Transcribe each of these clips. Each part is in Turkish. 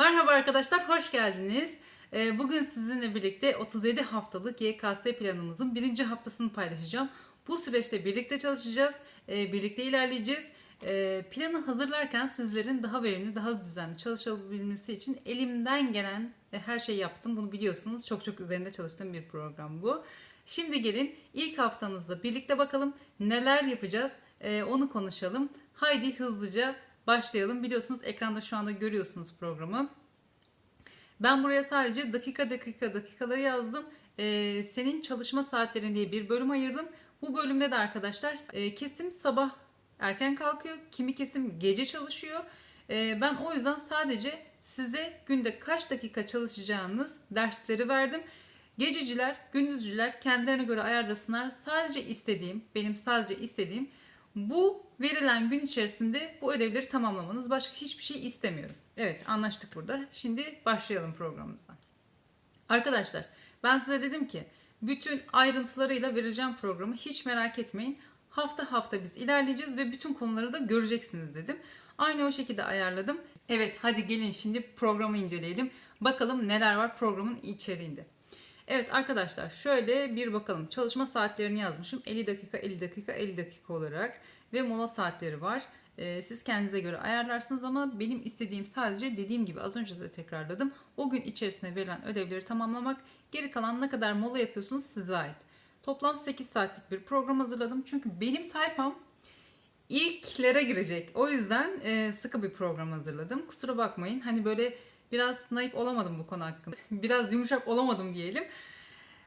Merhaba arkadaşlar, hoş geldiniz. Ee, Bugün sizinle birlikte 37 haftalık YKS planımızın birinci haftasını paylaşacağım. Bu süreçte birlikte çalışacağız, e, birlikte ilerleyeceğiz. E, Planı hazırlarken sizlerin daha verimli, daha düzenli çalışabilmesi için elimden gelen e, her şeyi yaptım. Bunu biliyorsunuz. Çok çok üzerinde çalıştığım bir program bu. Şimdi gelin ilk haftamızda birlikte bakalım neler yapacağız. Onu konuşalım. Haydi hızlıca başlayalım. Biliyorsunuz ekranda şu anda görüyorsunuz programı. Ben buraya sadece dakika dakika dakikaları yazdım. Ee, senin çalışma saatlerin diye bir bölüm ayırdım. Bu bölümde de arkadaşlar e, kesim sabah erken kalkıyor. Kimi kesim gece çalışıyor. Ee, ben o yüzden sadece size günde kaç dakika çalışacağınız dersleri verdim. Gececiler, gündüzcüler kendilerine göre ayarlasınlar. Sadece istediğim, benim sadece istediğim bu verilen gün içerisinde bu ödevleri tamamlamanız. Başka hiçbir şey istemiyorum. Evet anlaştık burada. Şimdi başlayalım programımıza. Arkadaşlar ben size dedim ki bütün ayrıntılarıyla vereceğim programı hiç merak etmeyin. Hafta hafta biz ilerleyeceğiz ve bütün konuları da göreceksiniz dedim. Aynı o şekilde ayarladım. Evet hadi gelin şimdi programı inceleyelim. Bakalım neler var programın içeriğinde. Evet arkadaşlar şöyle bir bakalım. Çalışma saatlerini yazmışım. 50 dakika 50 dakika 50 dakika olarak ve mola saatleri var. Ee, siz kendinize göre ayarlarsınız ama benim istediğim sadece dediğim gibi az önce de tekrarladım. O gün içerisinde verilen ödevleri tamamlamak. Geri kalan ne kadar mola yapıyorsunuz size ait. Toplam 8 saatlik bir program hazırladım. Çünkü benim tayfam ilklere girecek. O yüzden e, sıkı bir program hazırladım. Kusura bakmayın. Hani böyle biraz naif olamadım bu konu hakkında. Biraz yumuşak olamadım diyelim.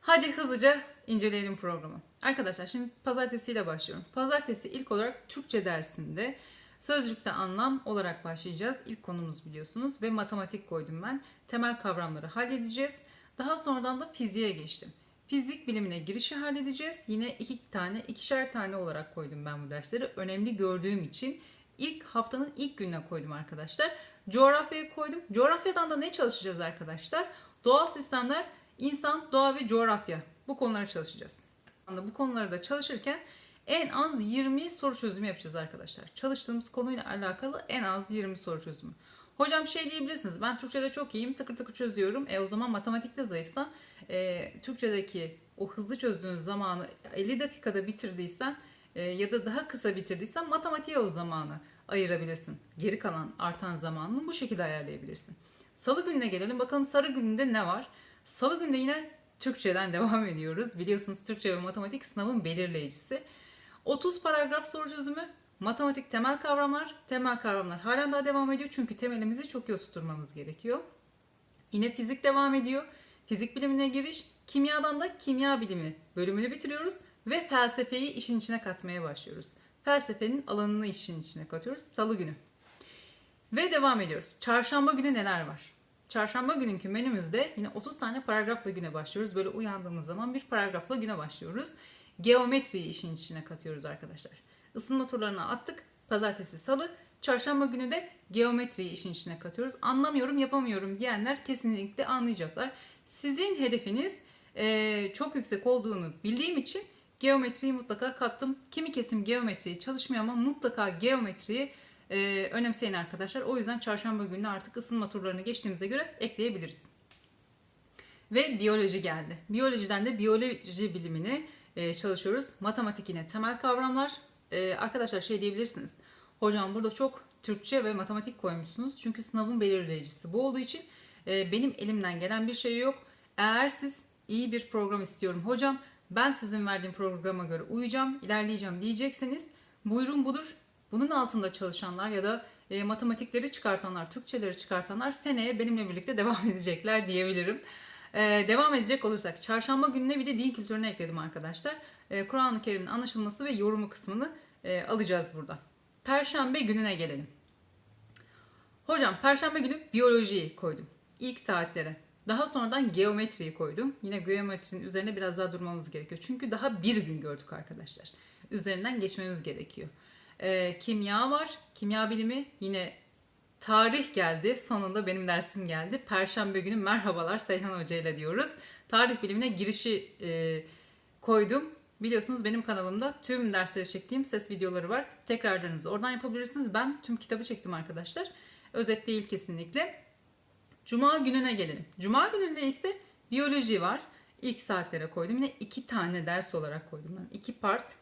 Hadi hızlıca inceleyelim programı. Arkadaşlar şimdi pazartesiyle başlıyorum. Pazartesi ilk olarak Türkçe dersinde sözcükte anlam olarak başlayacağız. İlk konumuz biliyorsunuz ve matematik koydum ben. Temel kavramları halledeceğiz. Daha sonradan da fiziğe geçtim. Fizik bilimine girişi halledeceğiz. Yine iki tane, ikişer tane olarak koydum ben bu dersleri. Önemli gördüğüm için ilk haftanın ilk gününe koydum arkadaşlar. Coğrafyayı koydum. Coğrafyadan da ne çalışacağız arkadaşlar? Doğal sistemler, insan, doğa ve coğrafya. Bu konuları çalışacağız. Bu konuları da çalışırken en az 20 soru çözümü yapacağız arkadaşlar. Çalıştığımız konuyla alakalı en az 20 soru çözümü. Hocam şey diyebilirsiniz ben Türkçe'de çok iyiyim tıkır tıkır çözüyorum. E o zaman matematikte zayıfsan e, Türkçedeki o hızlı çözdüğünüz zamanı 50 dakikada bitirdiysen e, ya da daha kısa bitirdiysen matematiğe o zamanı ayırabilirsin. Geri kalan artan zamanını bu şekilde ayarlayabilirsin. Salı gününe gelelim bakalım salı gününde ne var? Salı günde yine Türkçeden devam ediyoruz. Biliyorsunuz Türkçe ve matematik sınavın belirleyicisi. 30 paragraf soru çözümü, matematik temel kavramlar, temel kavramlar halen daha devam ediyor çünkü temelimizi çok iyi oturtmamız gerekiyor. Yine fizik devam ediyor. Fizik bilimine giriş, kimyadan da kimya bilimi bölümünü bitiriyoruz ve felsefeyi işin içine katmaya başlıyoruz. Felsefenin alanını işin içine katıyoruz salı günü. Ve devam ediyoruz. Çarşamba günü neler var? Çarşamba gününkü menümüzde yine 30 tane paragrafla güne başlıyoruz. Böyle uyandığımız zaman bir paragrafla güne başlıyoruz. Geometriyi işin içine katıyoruz arkadaşlar. Isınma turlarına attık. Pazartesi, salı. Çarşamba günü de geometriyi işin içine katıyoruz. Anlamıyorum, yapamıyorum diyenler kesinlikle anlayacaklar. Sizin hedefiniz çok yüksek olduğunu bildiğim için geometriyi mutlaka kattım. Kimi kesim geometriyi çalışmıyor ama mutlaka geometriyi e, önemseyin arkadaşlar. O yüzden çarşamba günü artık ısınma turlarını geçtiğimize göre ekleyebiliriz. Ve biyoloji geldi. Biyolojiden de biyoloji bilimini e, çalışıyoruz. Matematik yine temel kavramlar. E, arkadaşlar şey diyebilirsiniz. Hocam burada çok Türkçe ve matematik koymuşsunuz. Çünkü sınavın belirleyicisi bu olduğu için e, benim elimden gelen bir şey yok. Eğer siz iyi bir program istiyorum hocam ben sizin verdiğim programa göre uyacağım, ilerleyeceğim diyecekseniz buyurun budur. Bunun altında çalışanlar ya da e, matematikleri çıkartanlar, Türkçeleri çıkartanlar seneye benimle birlikte devam edecekler diyebilirim. E, devam edecek olursak çarşamba gününe bir de din kültürüne ekledim arkadaşlar. E, Kur'an-ı Kerim'in anlaşılması ve yorumu kısmını e, alacağız burada. Perşembe gününe gelelim. Hocam perşembe günü biyolojiyi koydum. İlk saatlere. Daha sonradan geometriyi koydum. Yine geometrinin üzerine biraz daha durmamız gerekiyor. Çünkü daha bir gün gördük arkadaşlar. Üzerinden geçmemiz gerekiyor. E, kimya var. Kimya bilimi yine tarih geldi. Sonunda benim dersim geldi. Perşembe günü merhabalar Seyhan Hoca ile diyoruz. Tarih bilimine girişi e, koydum. Biliyorsunuz benim kanalımda tüm dersleri çektiğim ses videoları var. Tekrarlarınızı oradan yapabilirsiniz. Ben tüm kitabı çektim arkadaşlar. Özet değil kesinlikle. Cuma gününe gelelim. Cuma gününde ise biyoloji var. İlk saatlere koydum. Yine iki tane ders olarak koydum. Yani iki part.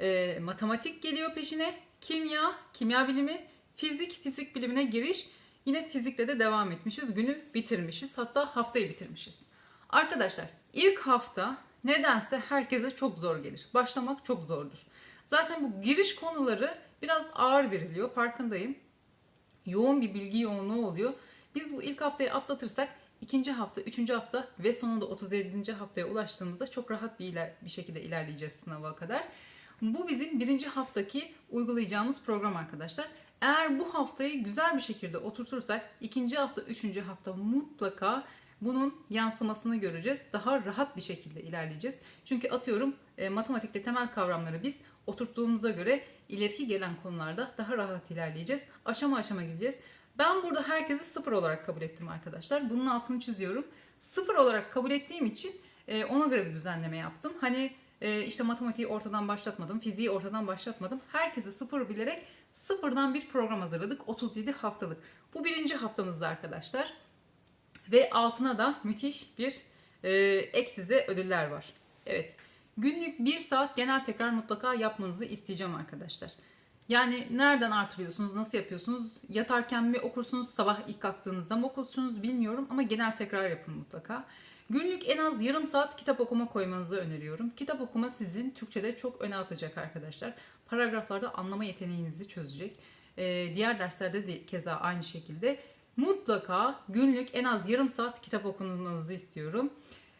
Ee, matematik geliyor peşine. Kimya, kimya bilimi, fizik, fizik bilimine giriş. Yine fizikle de devam etmişiz. Günü bitirmişiz. Hatta haftayı bitirmişiz. Arkadaşlar ilk hafta nedense herkese çok zor gelir. Başlamak çok zordur. Zaten bu giriş konuları biraz ağır veriliyor. Farkındayım. Yoğun bir bilgi yoğunluğu oluyor. Biz bu ilk haftayı atlatırsak ikinci hafta, üçüncü hafta ve sonunda 37. haftaya ulaştığımızda çok rahat bir, iler, bir şekilde ilerleyeceğiz sınava kadar. Bu bizim birinci haftaki uygulayacağımız program arkadaşlar. Eğer bu haftayı güzel bir şekilde oturtursak ikinci hafta, üçüncü hafta mutlaka bunun yansımasını göreceğiz. Daha rahat bir şekilde ilerleyeceğiz. Çünkü atıyorum e, matematikte temel kavramları biz oturttuğumuza göre ileriki gelen konularda daha rahat ilerleyeceğiz. Aşama aşama gideceğiz. Ben burada herkesi sıfır olarak kabul ettim arkadaşlar. Bunun altını çiziyorum. Sıfır olarak kabul ettiğim için e, ona göre bir düzenleme yaptım. Hani e, işte matematiği ortadan başlatmadım, fiziği ortadan başlatmadım. Herkesi sıfır bilerek sıfırdan bir program hazırladık. 37 haftalık. Bu birinci haftamızda arkadaşlar. Ve altına da müthiş bir e, ek size ödüller var. Evet. Günlük bir saat genel tekrar mutlaka yapmanızı isteyeceğim arkadaşlar. Yani nereden artırıyorsunuz, nasıl yapıyorsunuz? Yatarken mi okursunuz, sabah ilk kalktığınızda mı okursunuz bilmiyorum ama genel tekrar yapın mutlaka. Günlük en az yarım saat kitap okuma koymanızı öneriyorum. Kitap okuma sizin Türkçe'de çok öne atacak arkadaşlar. Paragraflarda anlama yeteneğinizi çözecek. Ee, diğer derslerde de keza aynı şekilde. Mutlaka günlük en az yarım saat kitap okumanızı istiyorum.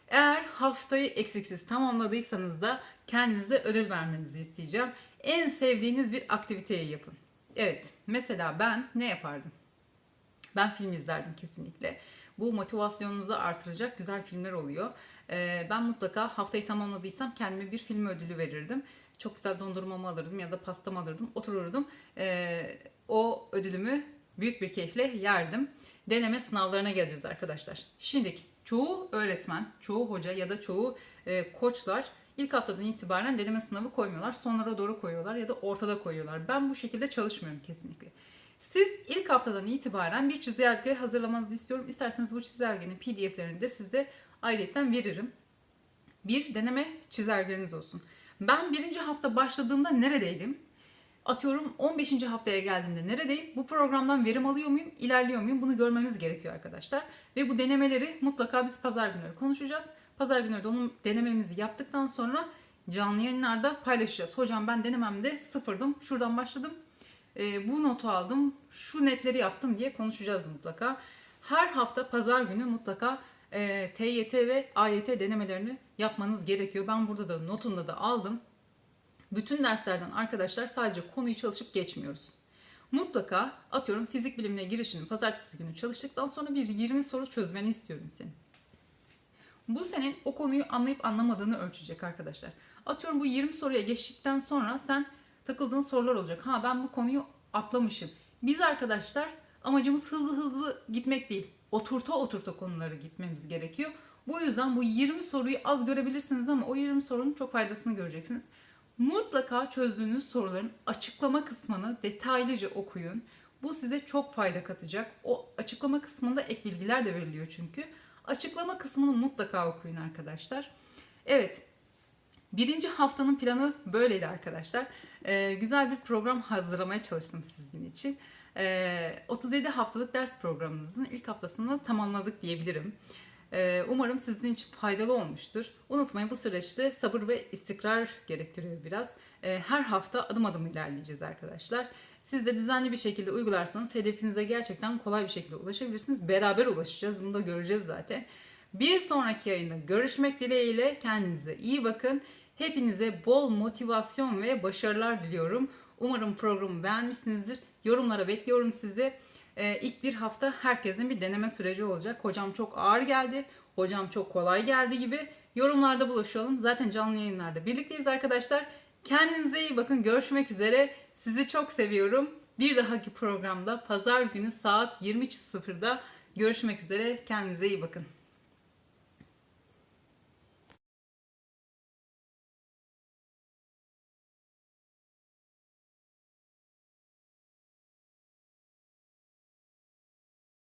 Eğer haftayı eksiksiz tamamladıysanız da kendinize ödül vermenizi isteyeceğim. En sevdiğiniz bir aktiviteyi yapın. Evet, mesela ben ne yapardım? Ben film izlerdim kesinlikle. Bu motivasyonunuzu artıracak güzel filmler oluyor. Ee, ben mutlaka haftayı tamamladıysam kendime bir film ödülü verirdim. Çok güzel dondurmamı alırdım ya da pastamı alırdım. Otururdum. Ee, o ödülümü büyük bir keyifle yerdim. Deneme sınavlarına geleceğiz arkadaşlar. Şimdi çoğu öğretmen, çoğu hoca ya da çoğu e, koçlar ilk haftadan itibaren deneme sınavı koymuyorlar. Sonlara doğru koyuyorlar ya da ortada koyuyorlar. Ben bu şekilde çalışmıyorum kesinlikle. Siz ilk haftadan itibaren bir çizelge hazırlamanızı istiyorum. İsterseniz bu çizelgenin pdf'lerini de size ayrıyetten veririm. Bir deneme çizelgeniz olsun. Ben birinci hafta başladığımda neredeydim? Atıyorum 15. haftaya geldiğimde neredeyim? Bu programdan verim alıyor muyum? İlerliyor muyum? Bunu görmemiz gerekiyor arkadaşlar. Ve bu denemeleri mutlaka biz pazar günleri konuşacağız. Pazar günleri de onun denememizi yaptıktan sonra canlı yayınlarda paylaşacağız. Hocam ben denememde sıfırdım. Şuradan başladım. E, bu notu aldım. Şu netleri yaptım diye konuşacağız mutlaka. Her hafta pazar günü mutlaka e, TYT ve AYT denemelerini yapmanız gerekiyor. Ben burada da notunda da aldım. Bütün derslerden arkadaşlar sadece konuyu çalışıp geçmiyoruz. Mutlaka atıyorum fizik bilimine girişini pazartesi günü çalıştıktan sonra bir 20 soru çözmeni istiyorum senin. Bu senin o konuyu anlayıp anlamadığını ölçecek arkadaşlar. Atıyorum bu 20 soruya geçtikten sonra sen takıldığın sorular olacak. Ha ben bu konuyu atlamışım. Biz arkadaşlar amacımız hızlı hızlı gitmek değil. Oturta oturta konuları gitmemiz gerekiyor. Bu yüzden bu 20 soruyu az görebilirsiniz ama o 20 sorunun çok faydasını göreceksiniz. Mutlaka çözdüğünüz soruların açıklama kısmını detaylıca okuyun. Bu size çok fayda katacak. O açıklama kısmında ek bilgiler de veriliyor çünkü. Açıklama kısmını mutlaka okuyun arkadaşlar. Evet, birinci haftanın planı böyleydi arkadaşlar. Ee, güzel bir program hazırlamaya çalıştım sizin için. Ee, 37 haftalık ders programımızın ilk haftasını tamamladık diyebilirim. Ee, umarım sizin için faydalı olmuştur. Unutmayın bu süreçte sabır ve istikrar gerektiriyor biraz. Ee, her hafta adım adım ilerleyeceğiz arkadaşlar. Siz de düzenli bir şekilde uygularsanız hedefinize gerçekten kolay bir şekilde ulaşabilirsiniz. Beraber ulaşacağız. Bunu da göreceğiz zaten. Bir sonraki yayında görüşmek dileğiyle kendinize iyi bakın. Hepinize bol motivasyon ve başarılar diliyorum. Umarım programı beğenmişsinizdir. Yorumlara bekliyorum sizi. Ee, ilk bir hafta herkesin bir deneme süreci olacak. Hocam çok ağır geldi, hocam çok kolay geldi gibi yorumlarda buluşalım. Zaten canlı yayınlarda birlikteyiz arkadaşlar. Kendinize iyi bakın. Görüşmek üzere. Sizi çok seviyorum. Bir dahaki programda pazar günü saat 23.00'da görüşmek üzere. Kendinize iyi bakın.